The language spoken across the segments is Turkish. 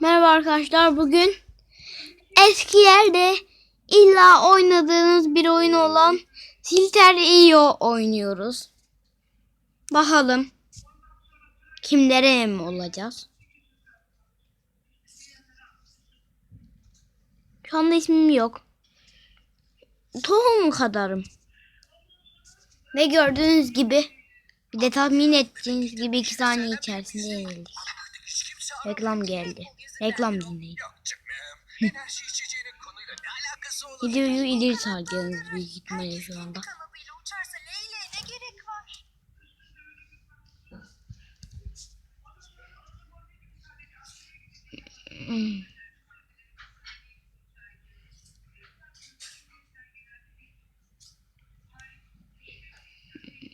Merhaba arkadaşlar. Bugün eskilerde illa oynadığınız bir oyun olan Silter.io oynuyoruz. Bakalım kimlere mi olacağız? Şu anda ismim yok. Tohum kadarım. Ve gördüğünüz gibi bir de tahmin ettiğiniz gibi iki saniye içerisinde yenildik. Reklam geldi. Reklam dinleyin. Videoyu ileri saracağınız büyük ihtimalle şu anda. Hmm.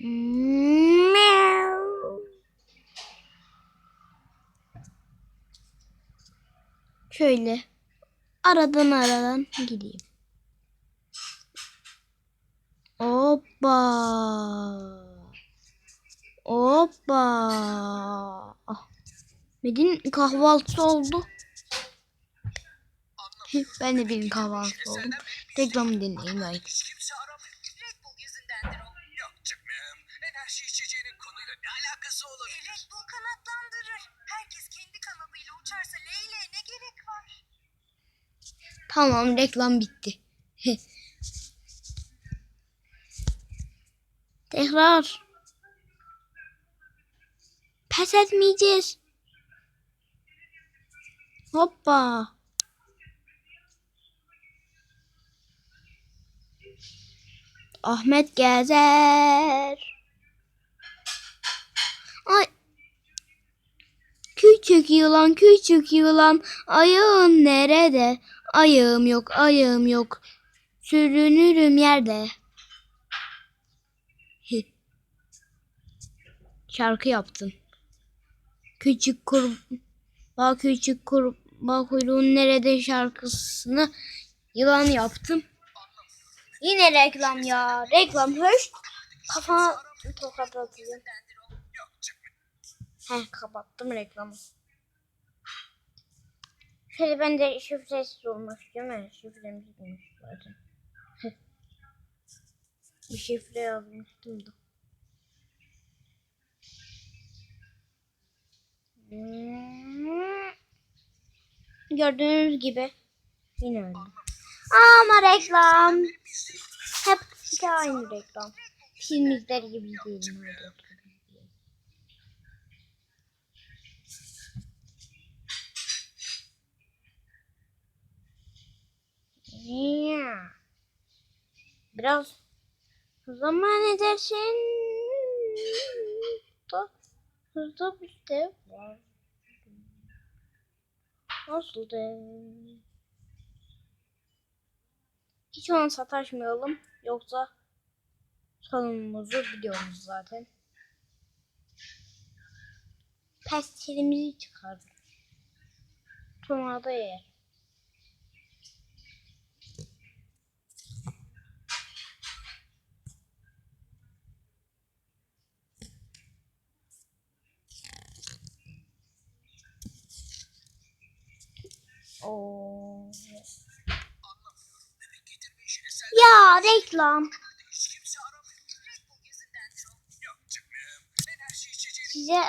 Meow. Şöyle aradan aradan gideyim. Hoppa. Hoppa. Ah. Medin kahvaltısı oldu. ben de bir kahvaltısı oldum. Reklamı dinleyin belki. Tamam reklam bitti. Tekrar. Pes etmeyeceğiz. Hoppa. Ahmet Gezer. Ay. Küçük yılan, küçük yılan, ayağın nerede? Ayağım yok, ayağım yok. Sürünürüm yerde. Şarkı yaptın. Küçük kurbağa, küçük kurbağa kuyruğun nerede şarkısını yılan yaptım. Yine reklam ya. Reklam hoş. Kafana tokat atıyor. Heh kapattım reklamı. Şöyle ben de şifresiz olmuş değil mi? Şifremiz olmuş zaten. Bir şifre yazmıştım da. Hmm. Gördüğünüz gibi yine öyle. Ama reklam. Hep iki aynı reklam. Film gibi değil. Ya. Biraz zaman edersin. Da hızlı bir de var. Nasıl de? Hiç ona sataşmayalım. Yoksa sonumuzu biliyoruz zaten. Pestilimizi çıkarır. Sonra da yer. Oo. Bebek getirme işini sen Ya reklam. hiç kimse aramıyor. Red Bull yüzündendir o. Yok Enerji içeceğinin Size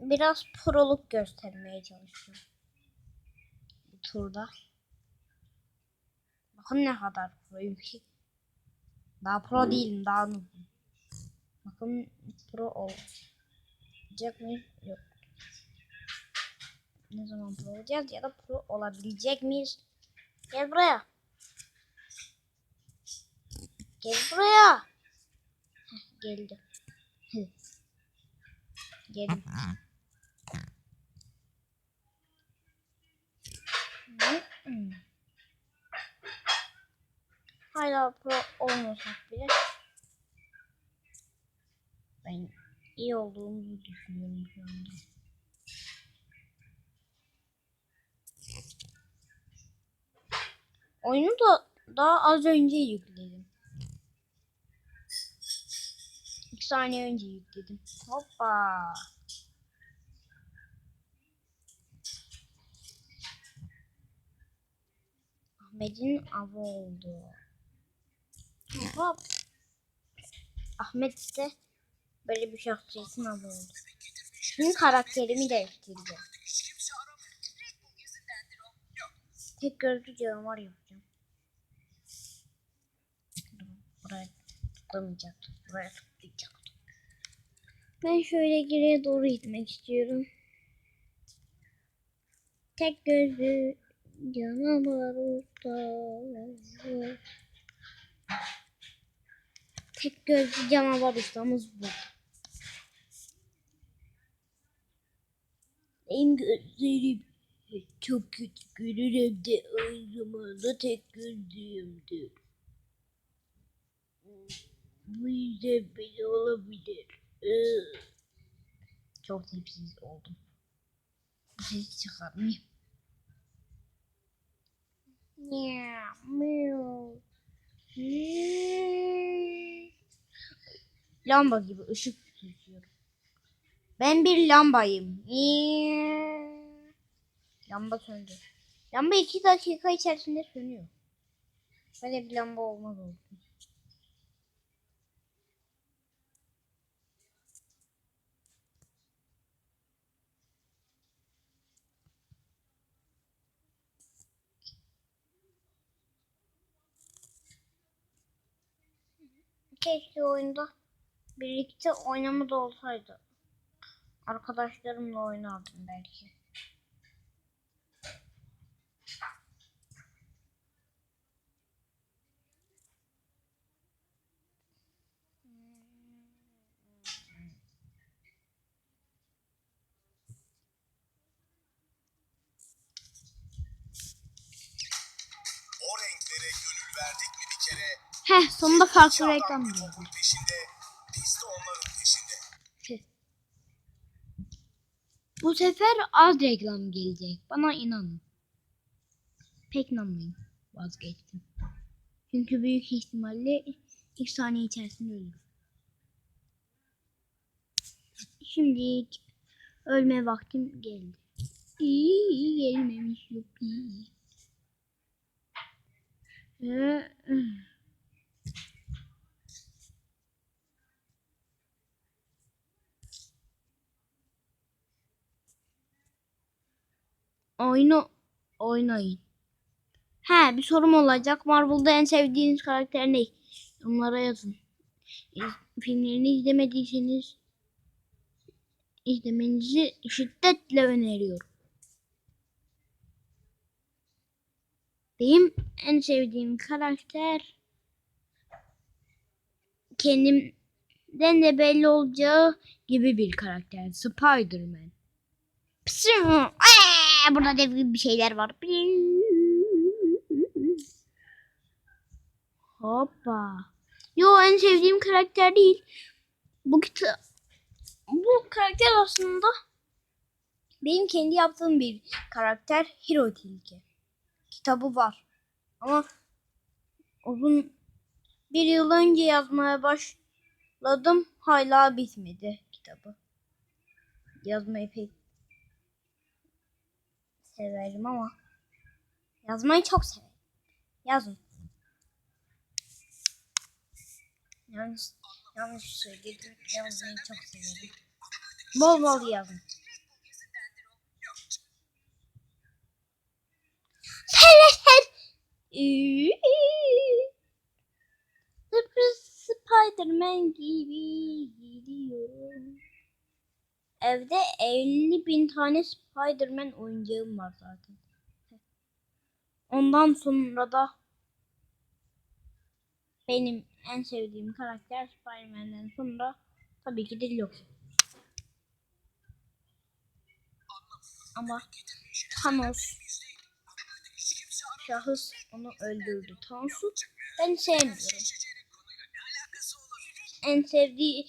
biraz proluk göstermeye çalışıyorum. Bu turda. Bakın ne kadar proyum ki. Daha pro değilim daha noobum. Bakın pro olacak mıyız? Yok. Ne zaman pro olacağız ya da pro olabilecek miyiz? Gel buraya. Gel buraya. Heh, geldi. Hmm. Hala pro olmasak bile ben iyi olduğumuzu düşünüyorum şu anda. Oyunu da daha az önce yükledim. İki saniye önce yükledim. Hoppa. Ahmet'in avı oldu. Hop. Ahmet ise böyle bir şahsiyetin avı oldu. Şimdi karakterimi o. Tek gözlü canavar yapacağım. Dur, Buraya tıklamayacaktım. Buraya tıklayacaktım. Ben şöyle geriye doğru gitmek istiyorum. Tek gözlü canavar usta. Tek gözlü canavar ustamız bu. Benim gözlerim çok kötü görür hem de aynı zamanda tek gözlüyümdür. Bu yüzden beni olabilir. Iı. Çok tipsiz oldum. Bu sesi çıkarmayayım. Hmm. Lamba gibi ışık tutuyorum. Ben bir lambayım. Lamba söndü. Lamba iki dakika içerisinde sönüyor. Böyle bir lamba olmaz oldu. Keşke oyunda birlikte oynamada olsaydı. Arkadaşlarımla oynardım belki. O renklere gönül verdik mi bir kere? Heh sonunda farklı reklam geldi. Bu sefer az reklam gelecek. Bana inanın. Pek inanmayın. Vazgeçtim. Çünkü büyük ihtimalle ilk saniye içerisinde ölürüm. Şimdi ölme vaktim geldi. İyi gelmemiş yok iyi. Ee, Oyunu oynayın. He bir sorum olacak. Marvel'da en sevdiğiniz karakter ne? Onlara yazın. Filmlerini izlemediyseniz izlemenizi şiddetle öneriyorum. Benim en sevdiğim karakter kendimden de belli olacağı gibi bir karakter. Spider-Man. Aa, burada dev gibi bir şeyler var. Hoppa. Yo en sevdiğim karakter değil. Bu kita bu karakter aslında benim kendi yaptığım bir karakter Hero Tilki. Kitabı var. Ama uzun bir yıl önce yazmaya başladım. Hala bitmedi kitabı. Yazmayı pek severim ama yazmayı çok severim. Yazın. Yanlış, yanlış söyledim. Yazmayı çok severim. Bol bol yazın. Spiderman gibi gidiyorum. Evde 50 bin tane Spiderman oyuncağım var zaten. Ondan sonra da benim en sevdiğim karakter Spiderman'den sonra tabii ki de Loki. Ama Thanos şahıs onu öldürdü. Thanos'u ben sevmiyorum. En sevdiği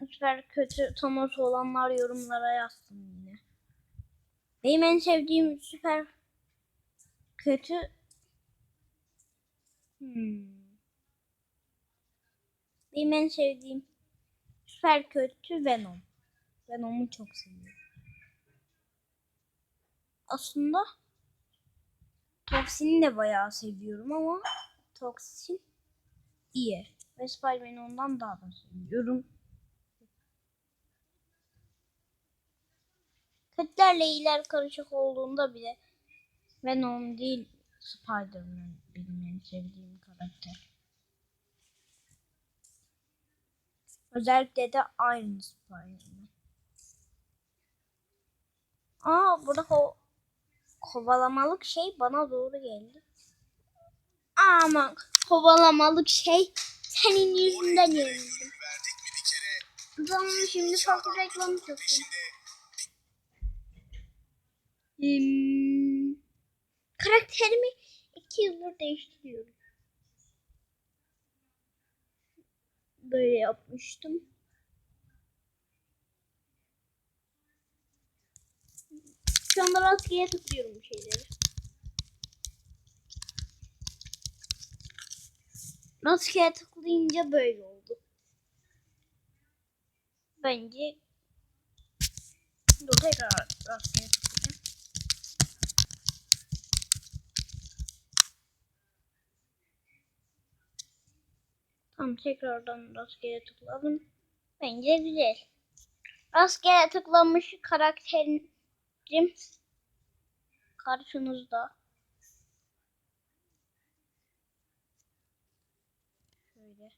süper kötü Thanos olanlar yorumlara yazsın yine. Benim en sevdiğim süper kötü hmm. Benim en sevdiğim süper kötü Venom. Venom'u çok seviyorum. Aslında Toksin'i de bayağı seviyorum ama Toksin iyi. Ve Spider-Man'i ondan daha da seviyorum. Kötülerle iyiler karışık olduğunda bile Venom değil Spider-Man benim en sevdiğim karakter. Özellikle de Iron Spider-Man. Aa burada ko kovalamalık şey bana doğru geldi. Ama kovalamalık şey senin yüzünden yenildim. Tamam şimdi farklı reklam çekeyim. Hmm, karakterimi iki yıldır değiştiriyorum. Böyle yapmıştım. Şu anda rastgele tıklıyorum bu şeyleri. Rastgele tıklayınca böyle oldu. Bence Dur tekrar rastgele tıklayacağım. Tamam tekrardan rastgele tıkladım. Bence güzel. Rastgele tıklanmış karakterim karşınızda. Şöyle.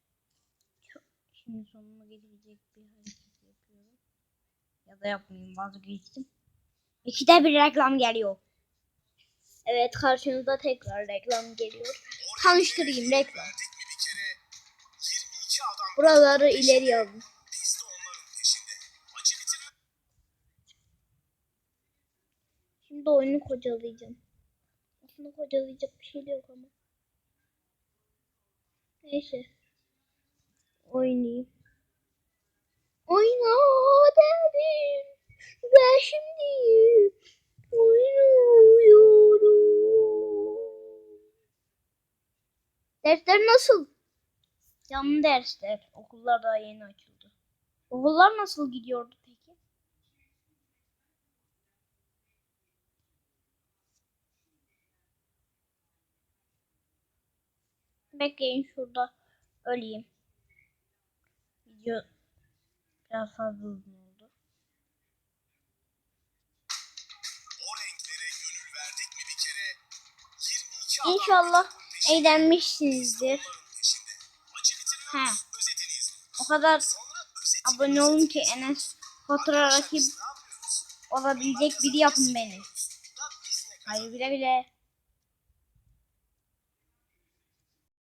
Şimdi sonuna gelebilecek bir hareket yapıyorum. Ya da yapmayayım vazgeçtim. İkide bir reklam geliyor. Evet karşınızda tekrar reklam geliyor. Tanıştırayım reklam. Buraları ileri bitiriyor. Şimdi oyunu kocalayacağım. Aslında kocalayacak bir şey yok ama. Neyse. Oynayayım. Oyna dedim. Ben şimdi oynuyorum. Dersler nasıl? Canlı dersler. Okullar daha yeni açıldı. Okullar nasıl gidiyordu peki? Bekleyin şurada öleyim. Video biraz fazla uzun oldu. O renklere He. O kadar abone olun ki. Enes Fatura rakip olabilecek biri yapın beni. Hayır güle güle.